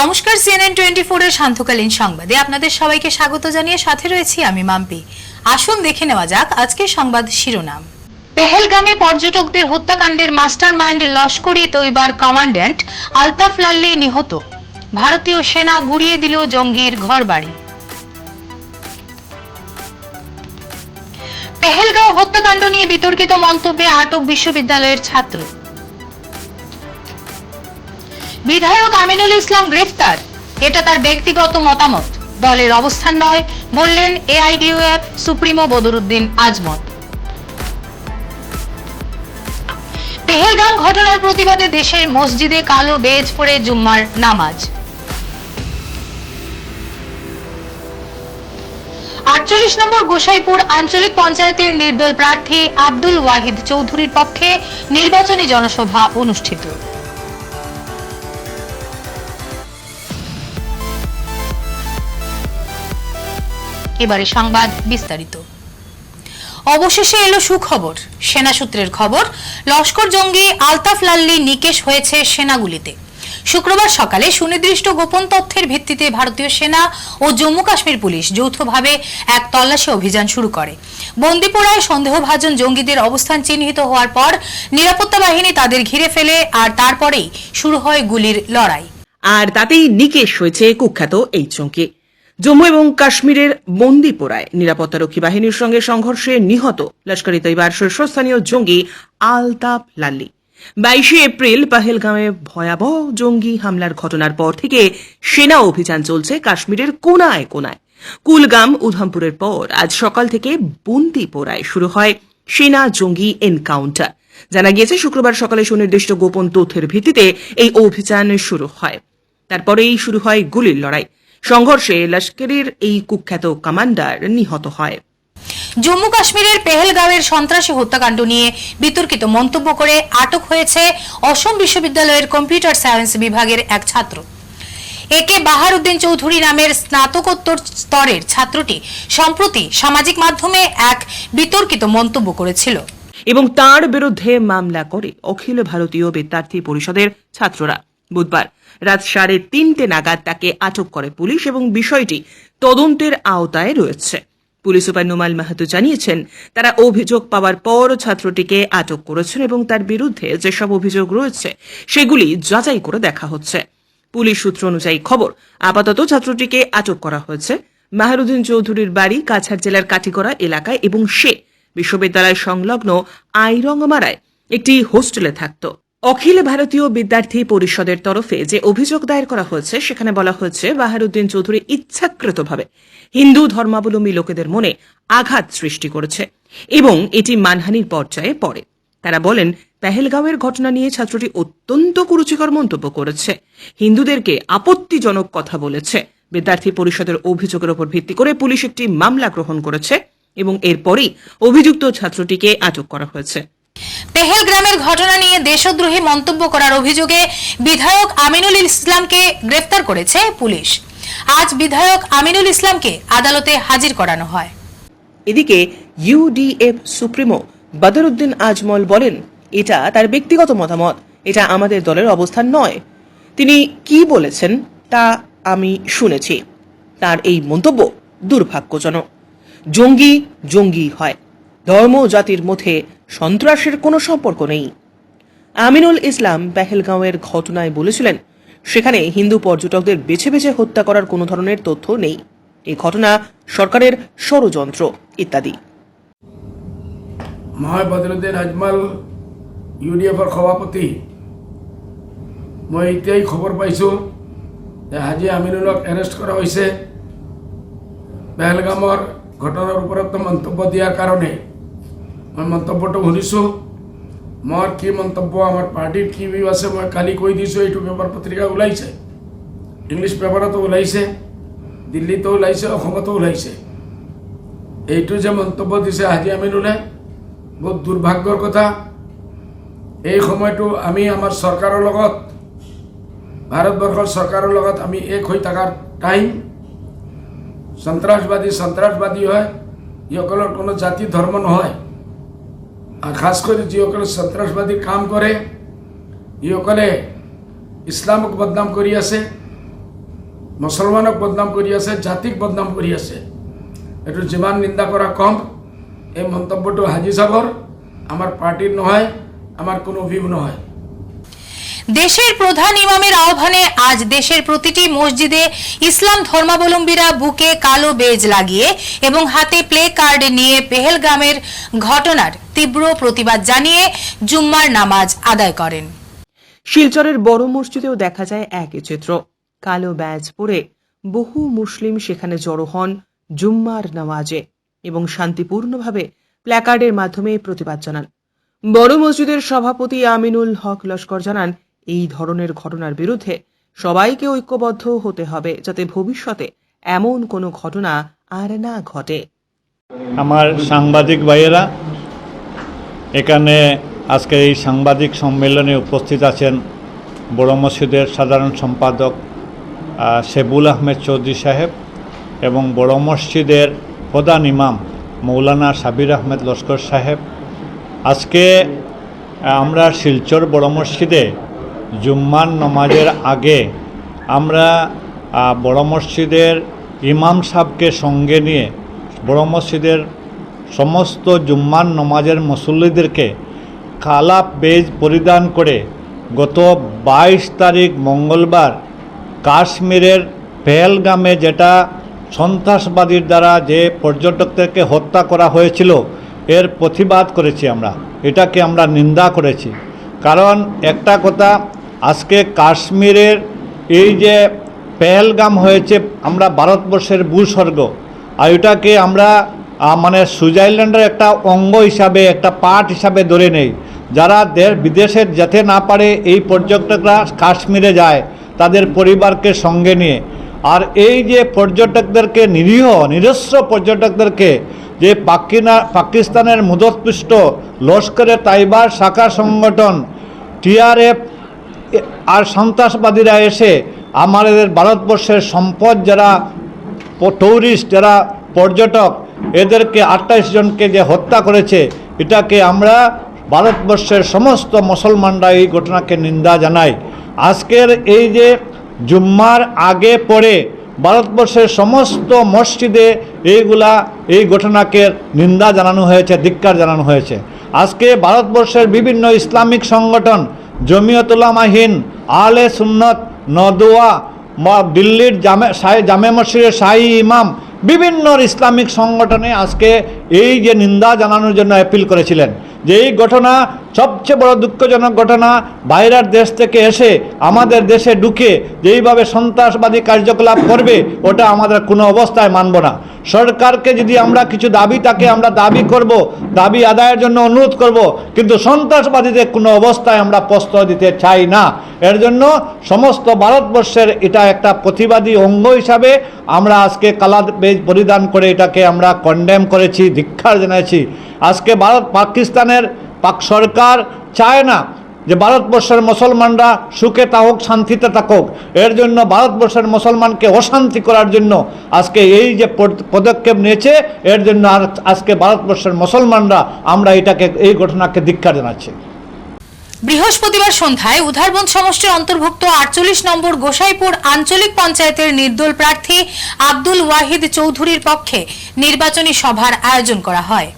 নমস্কার CNN twenty ফোরের শান্তকালীন সংবাদে। আপনাদের সবাইকে স্বাগত জানিয়ে সাথে রয়েছি আমি মাম্পি। আসুন দেখে নেওয়া যাক আজকের সংবাদ শিরোনাম। পেহেলগামে পর্যটকদের হত্যাকাণ্ডের মাস্টার মাইন্ড লস্করি তৈবার কমান্ড্যান্ট, আলতাফ লাল্লি নিহত। ভারতীয় সেনা গুড়িয়ে দিল জঙ্গির ঘরবাড়ি। পেহেলগাঁও হত্যাকাণ্ড নিয়ে বিতর্কিত মন্তব্যে আটক বিশ্ববিদ্যালয়ের ছাত্র। বিধায়ক আমিনুল ইসলাম গ্রেফতার। এটা তার ব্যক্তিগত মতামত। দলের অবস্থান নয়, বললেন এআইডিউএফ সুপ্রিমো বদরুদ্দিন আজমত পেহেলগাম ঘটনার প্রতিবাদে দেশের মসজিদে কালো বেজ পরে জুম্মার নামাজ। আটচল্লিশ নম্বর গোসাইপুর আঞ্চলিক পঞ্চায়েতের নির্দল প্রার্থী আব্দুল ওয়াহিদ চৌধুরীর পক্ষে নির্বাচনী জনসভা অনুষ্ঠিত। এবারে সংবাদ বিস্তারিত। অবশেষে এলো সুখবর সেনা সূত্রের খবর, লস্কর জঙ্গি আলতাফ লাল্লি নিকেশ হয়েছে সেনাগুলিতে। শুক্রবার সকালে সুনির্দিষ্ট গোপন তথ্যের ভিত্তিতে ভারতীয় সেনা ও জম্মু কাশ্মীর পুলিশ যৌথভাবে এক তল্লাশি অভিযান শুরু করে। বন্দিপোড়ায় সন্দেহভাজন জঙ্গিদের অবস্থান চিহ্নিত হওয়ার পর নিরাপত্তা বাহিনী তাদের ঘিরে ফেলে আর তারপরেই শুরু হয় গুলির লড়াই। আর তাতেই নিকেশ হয়েছে কুখ্যাত এই চমকে জম্মু এবং কাশ্মীরের বন্দিপোরায় নিরাপত্তারক্ষী বাহিনীর সঙ্গে সংঘর্ষে নিহত লস্করি তৈবার শীর্ষস্থানীয় জঙ্গি আলতাপ লাল্লি। বাইশে এপ্রিল পাহেলগাঁওয়ে ভয়াবহ জঙ্গি হামলার ঘটনার পর থেকে সেনা অভিযান চলছে কাশ্মীরের কোনায় কোনায়। কুলগাম, উধামপুরের পর আজ সকাল থেকে বন্দিপোরায় শুরু হয় সেনা জঙ্গি এনকাউন্টার। জানা গিয়েছে, শুক্রবার সকালে সুনির্দিষ্ট গোপন তথ্যের ভিত্তিতে এই অভিযান শুরু হয়। তারপরেই শুরু হয় গুলির লড়াই। সংঘর্ষে লস্করের এই কুখ্যাত কমান্ডার নিহত হয়। জম্মু কাশ্মীরের পেহেলগাঁওয়ের সন্ত্রাসী হত্যাকাণ্ড নিয়ে বিতর্কিত মন্তব্য করে আটক হয়েছে অসম বিশ্ববিদ্যালয়ের কম্পিউটার সায়েন্স বিভাগের এক ছাত্র। একে বাহারউদ্দিন চৌধুরী নামের স্নাতকোত্তর স্তরের ছাত্রটি সম্প্রতি সামাজিক মাধ্যমে এক বিতর্কিত মন্তব্য করেছিল। এবং তার বিরুদ্ধে মামলা করে অখিল ভারতীয় বিদ্যার্থী পরিষদের ছাত্ররা। বুধবার রাত সাড়ে তিনটে নাগাদ তাকে আটক করে পুলিশ এবং বিষয়টি তদন্তের আওতায় রয়েছে। পুলিশ সুপার নুমাল মাহাতো জানিয়েছেন, তারা অভিযোগ পাওয়ার পর ছাত্রটিকে আটক করেছেন এবং তার বিরুদ্ধে যেসব অভিযোগ রয়েছে, সেগুলি যাচাই করে দেখা হচ্ছে। পুলিশ সূত্র অনুযায়ী খবর, আপাতত ছাত্রটিকে আটক করা হয়েছে। মাহারুদ্দিন চৌধুরীর বাড়ি কাছাড় জেলার কাটিগড়া এলাকায় এবং সে বিশ্ববিদ্যালয় সংলগ্ন আইরংমারায় একটি হোস্টেলে থাকত। অখিল ভারতীয় বিদ্যার্থী পরিষদের তরফে যে অভিযোগ দায়ের করা হয়েছে, সেখানে বলা হয়েছে, বাহারুদ্দিন চৌধুরী ইচ্ছাকৃতভাবে হিন্দু ধর্মাবলম্বী লোকেদের মনে আঘাত সৃষ্টি করেছে এবং এটি মানহানির পর্যায়ে পড়ে। তারা বলেন, পেহেলগাঁওয়ের ঘটনা নিয়ে ছাত্রটি অত্যন্ত কুরুচিকর মন্তব্য করেছে। হিন্দুদেরকে আপত্তিজনক কথা বলেছে। বিদ্যার্থী পরিষদের অভিযোগের উপর ভিত্তি করে পুলিশ একটি মামলা গ্রহণ করেছে এবং এরপরই অভিযুক্ত ছাত্রটিকে আটক করা হয়েছে। পেহেলগ্রামের ঘটনা নিয়ে দেশদ্রোহী মন্তব্য করার অভিযোগে বিধায়ক আমিনুল ইসলামকে গ্রেফতার করেছে পুলিশ। আজ বিধায়ক আমিনুল ইসলামকে আদালতে হাজির করানো হয়। এদিকে ইউডিএফ সুপ্রিমো বদরুদ্দিন আজমল বলেন, এটা তার ব্যক্তিগত মতামত, এটা আমাদের দলের অবস্থান নয়। তিনি কি বলেছেন তা আমি শুনেছি। তার এই মন্তব্য দুর্ভাগ্যজনক। জঙ্গি জঙ্গি হয়। ধর্ম জাতির মধ্যে সন্ত্রাসের কোনো সম্পর্ক নেই। আমিনুল ইসলাম পেহেলগাঁওয়ের ঘটনায় বলেছিলেন, সেখানে হিন্দু পর্যটকদের বেছে বেছে হত্যা করার কোনো ধরনের তথ্য নেই। এই ঘটনা সরকারের ষড়যন্ত্র, ইত্যাদি। মই বদৰুদ্দিন আজমল ইউ সভাপতি। মই এতিয়াই খবৰ পাইছোঁ যে হাজি আমিনুলক এৰেষ্ট কৰা হৈছে। পেহেলগামৰ ঘটনাৰ ওপৰত মন্তব্য দিয়াৰ কাৰণে। মই মন্তব্যটো শুনিছোঁ। মোৰ কি মন্তব্য, আমাৰ পাৰ্টিৰ কি ভিউ আছে, মই কালি কৈ দিছোঁ, এইটো পেপাৰ পত্ৰিকা ওলাইছে। ইংলিছ পেপাৰতো ওলাইছে, দিল্লীতো ওলাইছে, অসমতো ওলাইছে। এইটো যে মন্তব্য দিছে হাজি আমিনুলে, বহুত দুৰ্ভাগ্যৰ কথা। এই সময়টো আমি আমাৰ চৰকাৰৰ লগত, ভাৰতবৰ্ষৰ চৰকাৰৰ লগত আমি এক হৈ থকাৰ টাইম সন্ত্ৰাসবাদী সন্ত্ৰাসবাদী হয়, যিসকলৰ কোনো জাতি, ধৰ্ম নহয়। আৰু খাস কৰি যিসকলে সন্ত্ৰাসবাদী কাম কৰে যিসকলে ইছলামক বদনাম কৰি আছে মুসলমানক বদনাম কৰি আছে জাতিক বদনাম কৰি আছে এইটো যিমান নিন্দা কৰা কম এই মন্তব্যটো হাজি চাবৰ আমাৰ পাৰ্টিৰ নহয় আমাৰ কোনো ভিউ নহয় দেশের প্রধান ইমামের আহ্বানে আজ দেশের প্রতিটি মসজিদে ইসলাম ধর্মাবলম্বীরা বুকে কালো বেজ লাগিয়ে এবং হাতে প্লে কার্ড নিয়ে পেহেলগামের ঘটনার তীব্র প্রতিবাদ জানিয়ে জুম্মার নামাজ আদায় করেন। শিলচরের বড় মসজিদেও দেখা যায় একই চিত্র। কালো ব্যাজ পরে বহু মুসলিম সেখানে জড়ো হন জুম্মার নামাজে এবং শান্তিপূর্ণভাবে প্ল্যাকার্ডের মাধ্যমে প্রতিবাদ জানান। বড় মসজিদের সভাপতি আমিনুল হক লস্কর জানান এই ধরনের ঘটনার বিরুদ্ধে সবাইকে ঐক্যবদ্ধ হতে হবে যাতে ভবিষ্যতে এমন কোনো ঘটনা আর না ঘটে। আমার সাংবাদিক ভাইয়েরা, এখানে আজকে এই সাংবাদিক সম্মেলনে উপস্থিত আছেন বড় মসজিদের সাধারণ সম্পাদক শেবুল আহমেদ চৌধুরী সাহেব এবং বড় মসজিদের প্রধান ইমাম মৌলানা সাবির আহমেদ লস্কর সাহেব। আজকে আমরা শিলচর বড় মসজিদে জুম্মান নমাজের আগে আমরা বড় মসজিদের ইমাম সাহেবকে সঙ্গে নিয়ে বড় মসজিদের সমস্ত জুম্মান নমাজের মুসল্লিদেরকে কালা বেজ পরিধান করে গত বাইশ তারিখ মঙ্গলবার কাশ্মীরের পেহেলগামে যেটা সন্ত্রাসবাদীর দ্বারা যে পর্যটকদেরকে হত্যা করা হয়েছিল, এর প্রতিবাদ করেছি আমরা। এটাকে আমরা নিন্দা করেছি। কারণ একটা কথা আজকে কাশ্মীরের এই যে পেহেলগাম হয়েছে, আমরা ভারতবর্ষের ভূস্বর্গ। আর এটাকে আমরা মানে সুইজারল্যান্ডের একটা অঙ্গ হিসাবে, একটা পার্ট হিসাবে ধরে নেই। যারা দেশ, বিদেশে যেতে না পারে, এই পর্যটকরা কাশ্মীরে যায়, তাদের পরিবারকে সঙ্গে নিয়ে। আর এই যে পর্যটকদেরকে নিরীহ, নিরস্ত্র পর্যটকদেরকে, যে পাকিনা, পাকিস্তানের মুদৎপুষ্ট লস্করে তাইবার শাখা সংগঠন টিআরএফ আর সন্ত্রাসবাদীরা এসে আমাদের ভারতবর্ষের সম্পদ যারা ট্যুরিস্ট যারা পর্যটক, এদেরকে আটটাইশ জনকে যে হত্যা করেছে, এটাকে আমরা ভারতবর্ষের সমস্ত মুসলমানরা এই ঘটনাকে নিন্দা জানাই। আজকের এই যে জুম্মার আগে পরে ভারতবর্ষের সমস্ত মসজিদে এইগুলা, এই ঘটনাকে নিন্দা জানানো হয়েছে, ধিক্কার জানানো হয়েছে। আজকে ভারতবর্ষের বিভিন্ন ইসলামিক সংগঠন জমিয়তুল্লামাহিন আলে সুন্নত নদোয়া দিল্লির জামে, শাহি, জামে মসজিদের শাহী ইমাম বিভিন্ন ইসলামিক সংগঠনে আজকে এই যে নিন্দা জানানোর জন্য অ্যাপিল করেছিলেন যে এই ঘটনা সবচেয়ে বড় দুঃখজনক ঘটনা, বাইরের দেশ থেকে এসে আমাদের দেশে ঢুকে যেইভাবে সন্ত্রাসবাদী কার্যকলাপ করবে, ওটা আমাদের কোনো অবস্থায় মানব না। সরকারকে যদি আমরা কিছু দাবি, তাকে আমরা দাবি করব, দাবি আদায়ের জন্য অনুরোধ করব, কিন্তু সন্ত্রাসবাদীদের কোনো অবস্থায় আমরা প্রশ্রয় দিতে চাই না। এর জন্য সমস্ত ভারতবর্ষের এটা একটা প্রতিবাদী অঙ্গ হিসাবে আমরা আজকে কালা বেজ পরিধান করে এটাকে আমরা কন্ডেম করেছি ধিক্ষার জানাইছি। আজকে ভারত পাকিস্তানের পাক সরকার চায় না যে ভারতবর্ষের মুসলমানরা সুখে থাকুক, শান্তিতে থাকুক। এর জন্য ভারতবর্ষের মুসলমানকে অশান্তি করার জন্য আজকে এই যে পদক্ষেপ নিয়েছে, এর জন্য আর আজকে ভারতবর্ষের মুসলমানরা আমরা এটাকে, এই ঘটনাকে ধিক্ষার জানাচ্ছি। বৃহস্পতিবার সন্ধ্যায় উধারবন্দ সমষ্টির অন্তর্ভুক্ত আটচল্লিশ নম্বর গোসাইপুর আঞ্চলিক পঞ্চায়েতের নির্দল প্রার্থী আব্দুল ওয়াহিদ চৌধুরীর পক্ষে নির্বাচনী সভার আয়োজন করা হয়।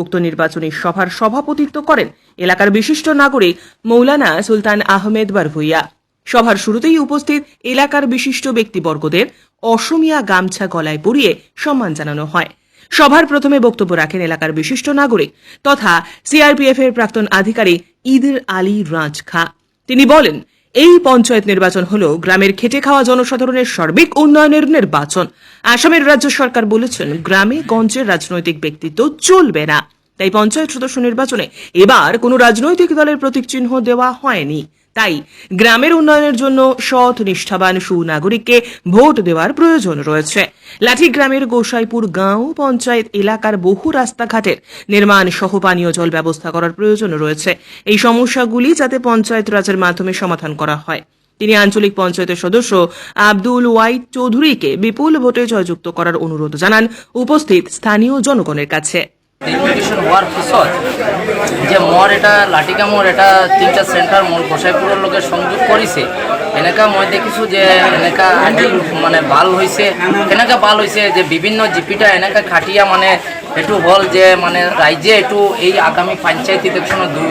উক্ত নির্বাচনী সভার সভাপতিত্ব করেন এলাকার বিশিষ্ট নাগরিক মৌলানা সুলতান আহমেদ বারভুইয়া। সভার শুরুতেই উপস্থিত এলাকার বিশিষ্ট ব্যক্তিবর্গদের অসমিয়া গামছা গলায় পরিয়ে সম্মান জানানো হয়। সভার প্রথমে বক্তব্য রাখেন এলাকার বিশিষ্ট নাগরিক তথা সিআরপিএফ এর প্রাক্তন আধিকারিক ঈদের আলী রাজ খা। তিনি বলেন এই পঞ্চায়েত নির্বাচন হল গ্রামের খেটে খাওয়া জনসাধারণের সার্বিক উন্নয়নের নির্বাচন। আসামের রাজ্য সরকার বলেছেন, গ্রামে গঞ্জের রাজনৈতিক ব্যক্তিত্ব চলবে না। তাই পঞ্চায়েত সদস্য নির্বাচনে এবার কোনো রাজনৈতিক দলের প্রতীক চিহ্ন দেওয়া হয়নি। তাই গ্রামের উন্নয়নের জন্য সৎ, নিষ্ঠাবান, সুনাগরিককে ভোট দেওয়ার প্রয়োজন রয়েছে। লাঠি গ্রামের গোসাইপুর গাঁও পঞ্চায়েত এলাকার বহু রাস্তাঘাটের নির্মাণ সহ পানীয় জল ব্যবস্থা করার প্রয়োজন রয়েছে। এই সমস্যাগুলি যাতে পঞ্চায়েত রাজের মাধ্যমে সমাধান করা হয়। তিনি আঞ্চলিক পঞ্চায়েতের সদস্য আব্দুল ওয়াইদ চৌধুরীকে বিপুল ভোটে জয়যুক্ত করার অনুরোধ জানান উপস্থিত স্থানীয় জনগণের কাছে। রিপিটেশন হওয়ার পিছত যে মর এটা লাটিকা মর এটা তিনটা সেন্টার মল গোসাইপুরের লোকের সংযোগ কৰিছে এনেকা মই দেখিছোঁ যে এনেকা আজি মানে ভালো হৈছে কেনেকৈ ভালো হৈছে যে বিভিন্ন জিপিটা এনেকৈ খাটিয়া মানে এইটো হ'ল যে মানে ৰাইজে এইটো এই আগামী পঞ্চায়ত ইলেকশ্যনত দুই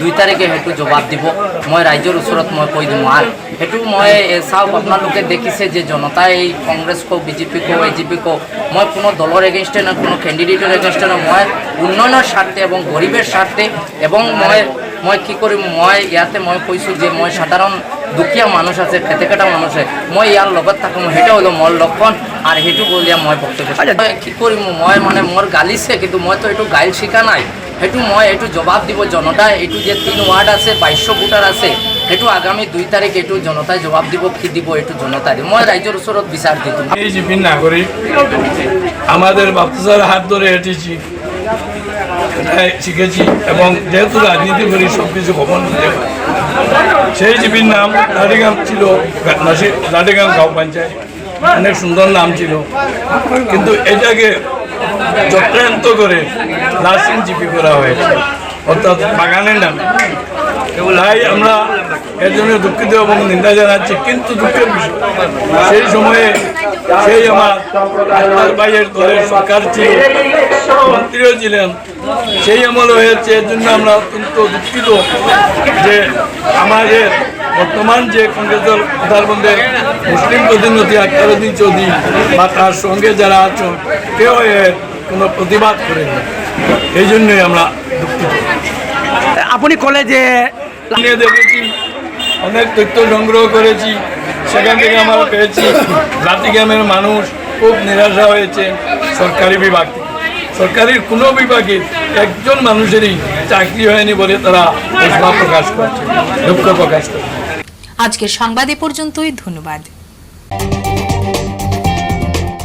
দুই তাৰিখে সেইটো জবাব দিব। মই ৰাইজৰ ওচৰত মই কৈ দিম আৰু সেইটো মই চাওক, আপোনালোকে দেখিছে যে জনতাই এই কংগ্ৰেছ কওক, বিজেপি কওক এ জি পি কওক, মই কোনো দলৰ এগেইনষ্টে নহয়, কোনো কেণ্ডিডেটৰ এগেইনষ্টে নহয়, মই উন্নয়নৰ স্বাৰ্থে এবং গরিবের স্বাৰ্থে এবং মই মই কি কৰিম, মই ইয়াতে মই কৈছোঁ যে মই সাধাৰণ দুখীয়া মানুহ আছে খেতে কেটা মানুহ আছে, মই ইয়াৰ লগত থাকোঁ, সেইটো হ'লো মোৰ লক্ষণ আৰু সেইটো বুলিয়ে মই বক্তব্য কি কৰিম, মই মানে মোৰ গালিছে, কিন্তু মইতো এইটো গাইল শিকা নাই। সেইটো মই এইটো জবাব দিব, জনতাই এইটো যে তিন ৱাৰ্ড আছে বাইছশ ভোটাৰ আছে সেইটো আগামী দুই তাৰিখ এইটো জনতাই জবাব দিব, কি দিব এইটো জনতাই মই রাইজৰ ওচৰত বিচাৰ দি দিম। এই জিপি নাগরিক আমাদের বাপ্তার হাত ধরে হেঁটেছি শিখেছি এবং যেহেতু রাজনীতি করি সব কিছু খবর নিতে সেই জিপির নাম লাডিগাম ছিল লাডিগাম গাঁও পঞ্চায়েত। অনেক সুন্দর নাম ছিল। কিন্তু এটাকে চক্রান্ত করে লাসিং জিপি করা হয়েছে। অর্থাৎ বাগানের নামে। তাই আমরা এর জন্য দুঃখিত এবং নিন্দা জানাচ্ছি, কিন্তু দুঃখের বিষয়, সেই সময়ে সেই আমার আক্তার ভাইয়ের দলের সরকার ছিল মন্ত্রীও ছিলেন, সেই আমল হয়েছে, এর জন্য আমরা অত্যন্ত দুঃখিত যে আমাদের বর্তমান যে কংগ্রেস দল প্রধানমন্ত্রী মুসলিম প্রতিনিধি আক্তারুদ্দিন চৌধুরী বা তার সঙ্গে যারা আছেন কেউ এর কোনো প্রতিবাদ করেনি। এই জন্যই আমরা দুঃখিত। আপনি ক'লে যে দেখেছি, অনেক তথ্য সংগ্রহ করেছি, সেখান থেকে আমরা পেয়েছি। লাটিগ্রামের মানুষ খুব নিরাশা হয়েছে সরকারি বিভাগ থেকে। সরকারি কোনো বিভাগে একজন মানুষেরই চাকরি হয়নি বলে তারা প্রকাশ করছে, দুঃখ প্রকাশ করছে। আজকের সংবাদ এ পর্যন্তই, ধন্যবাদ।